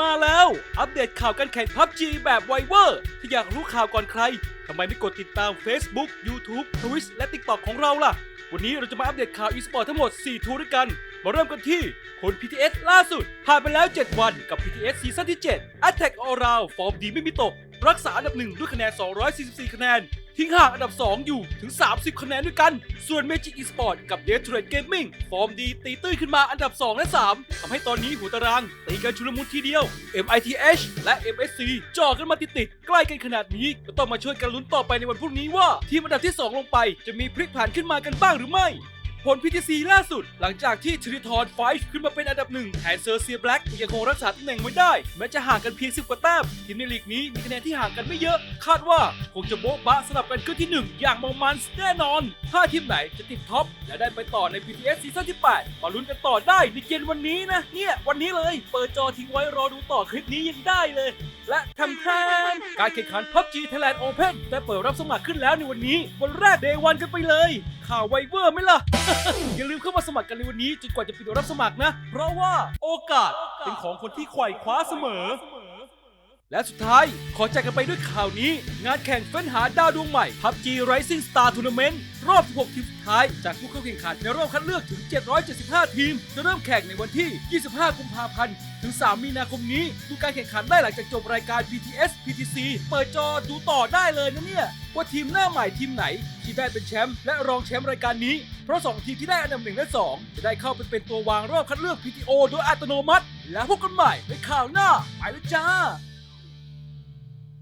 มาแล้ว อัปเดตข่าวการแข่ง PUBG แบบไวเวอร์ ถ้าอยากรู้ข่าวก่อนใคร ทำไมไม่กดติดตาม Facebook YouTube Twitch และ TikTok ของเราล่ะ วันนี้เราจะมาอัปเดตข่าว eSport ทั้งหมด 4 ทัวร์ด้วยกัน มาเริ่มกันที่ผล PTS ล่าสุด ผ่านไปแล้ว 7 วันกับ PTS ซีซั่นที่ 7 Attack All Round ฟอร์มดีไม่มีตก รักษาอันดับหนึ่งด้วยคะแนน 244 คะแนน ทิ้งห่างอันดับ 2 อยู่ถึง 30 คะแนนด้วยกัน ส่วน Magic Esport กับ d e t r a d Gaming ฟอร์มดีตีตื้นขึ้นมาอันดับ 2 และ 3ทำให้ตอนนี้หัวตาราง ตีกันชุลมุนทีเดียว MITH และ MSC จ่อกันมาติดๆใกล้กันขนาดนี้ ก็ต้องมาช่วยกันลุ้นต่อไปในวันพรุ่งนี้ว่า ทีมอันดับที่ 2 ลงไป จะมีพลิกผ่านขึ้นมากันบ้างหรือไม่ ผล PTC ล่าสุด หลังจากที่ทริทอนไฟท์ขึ้นมาเป็นอันดับหนึ่งแทนเซอร์เซียแบล็กยังคงรักษาตำแหน่งไว้ได้ แม้จะห่างกันเพียง 10 กว่าแต้มทีมในลีกนี้มีคะแนนที่ห่างกันไม่เยอะ คาดว่าคงจะโบ๊ะบะสลับกันขึ้นที่ 1 อย่างมอมันส์แน่นอน ถ้าทีมไหนจะติดท็อปและได้ไปต่อใน PTS ซีซั่นที่ 8มาลุ้นกันต่อได้ในเกมวันนี้นะเนี่ยวันนี้เลยเปิดจอทิ้งไว้รอดูต่อคลิปนี้ยังได้เลย และทำแทนการแข่งขัน PUBG Thailand Open ได้เปิดรับสมัครขึ้นแล้วในวันนี้ วันแรกเดย์วันกันไปเลยข่าวไวเวอร์ไหมล่ะ อย่าลืมเข้ามาสมัครกันในวันนี้จนกว่าจะปิดรับสมัครนะ เพราะว่าโอกาสเป็นของคนที่ไขว่คว้าเสมอ และสุดท้าย ขอแจกกันไปด้วยข่าวนี้ งานแข่งเฟ้นหาดาวดวงใหม่ PUBG Rising Star Tournament รอบ 16 ทีมสุดท้าย จากผู้เข้าแข่งขันในรอบคัดเลือกถึง 775 ทีม จะเริ่มแข่งในวันที่ 25 กุมภาพันธ์ ถึง 3 มีนาคมนี้ ดูการแข่งขันได้หลังจากจบรายการ BTS PTC เปิดจอดูต่อได้เลยนะเนี่ย ว่าทีมหน้าใหม่ทีมไหน ที่ได้เป็นแชมป์และรองแชมป์รายการนี้ เพราะ 2 ทีมที่ได้อันดับ1และ 2 จะได้เข้าไปเป็นตัววางรอบคัดเลือก PTO โดยอัตโนมัติ แล้วพบกันใหม่ในข่าวหน้าไปแล้วจ้า